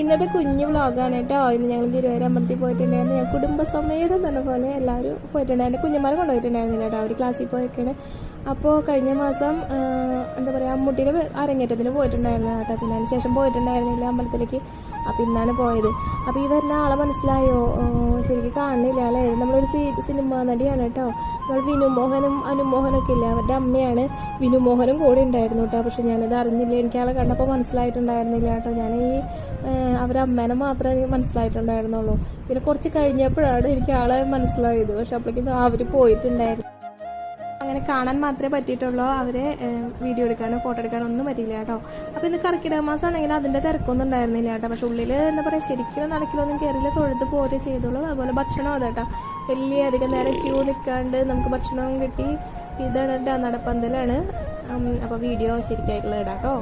ഇന്നത്തെ കുഞ്ഞു വ്ളോഗാണ് കേട്ടോ. ഇന്ന് ഞങ്ങൾ ഗുരുവായൂർ അമ്പലത്തിൽ പോയിട്ടുണ്ടായിരുന്നു. ഞാൻ കുടുംബസമേതം തന്നെ പോലെ എല്ലാവരും പോയിട്ടുണ്ടായിരുന്നു. കുഞ്ഞുമാരെ കൊണ്ടുപോയിട്ടുണ്ടായിരുന്നില്ല കേട്ടോ. അവർ ക്ലാസ്സിൽ പോയൊക്കെയാണ് അപ്പോൾ കഴിഞ്ഞ മാസം എന്താ പറയുക അമ്മൂട്ടിയുടെ അരങ്ങേറ്റത്തിന് പോയിട്ടുണ്ടായിരുന്നു കേട്ടോ. പിന്നെ അതിന് ശേഷം പോയിട്ടുണ്ടായിരുന്നില്ല അമ്പലത്തിലേക്ക്. അപ്പോൾ ഇന്നാണ് പോയത്. അപ്പോൾ ഈ വരുന്ന ആളെ മനസ്സിലായോ? ശരിക്കും കാണുന്നില്ല അല്ലേ? നമ്മളൊരു സി സിനിമ നടിയാണ് കേട്ടോ. നമ്മൾ വിനുമോഹനും അനുമോഹനൊക്കെ ഇല്ല? അവരുടെ അമ്മയാണ്. വിനുമോഹനും കൂടെ ഉണ്ടായിരുന്നു കേട്ടോ. പക്ഷെ ഞാനത് അറിഞ്ഞില്ല. എനിക്ക് ആളെ കണ്ടപ്പോൾ മനസ്സിലായിട്ടുണ്ടായിരുന്നില്ല കേട്ടോ. ഞാൻ ഈ അമ്മേനെ മാത്രമേ എനിക്ക് മനസ്സിലായിട്ടുണ്ടായിരുന്നുള്ളൂ. പിന്നെ കുറച്ച് കഴിഞ്ഞപ്പോഴാണ് എനിക്ക് ആളെ മനസ്സിലായത്. പക്ഷെ അപ്പോഴേക്കും അവർ പോയിട്ടുണ്ടായിരുന്നു. അങ്ങനെ കാണാൻ മാത്രമേ പറ്റിയിട്ടുള്ളൂ. അവരെ വീഡിയോ എടുക്കാനോ ഫോട്ടോ എടുക്കാനോ ഒന്നും പറ്റിയില്ല കേട്ടോ. അപ്പോൾ ഇന്ന് കർക്കിടക മാസം ആണെങ്കിൽ അതിന്റെ തിരക്കൊന്നും ഉണ്ടായിരുന്നില്ല കേട്ടോ. പക്ഷെ ഉള്ളിൽ എന്താ പറയുക ശരിക്കും നടക്കിലൊന്നും കയറില്ല തൊഴുത്ത് പോരെ ചെയ്തോളൂ അതുപോലെ ഭക്ഷണം അതെ കേട്ടോ. വലിയ അധികം നേരം ക്യൂ നിൽക്കാണ്ട് നമുക്ക് ഭക്ഷണവും കിട്ടി. ഇതാണ് നടപ്പന്തലാണ്. അപ്പോൾ വീഡിയോ ശരിക്കായിട്ടുള്ള ഇടാം കേട്ടോ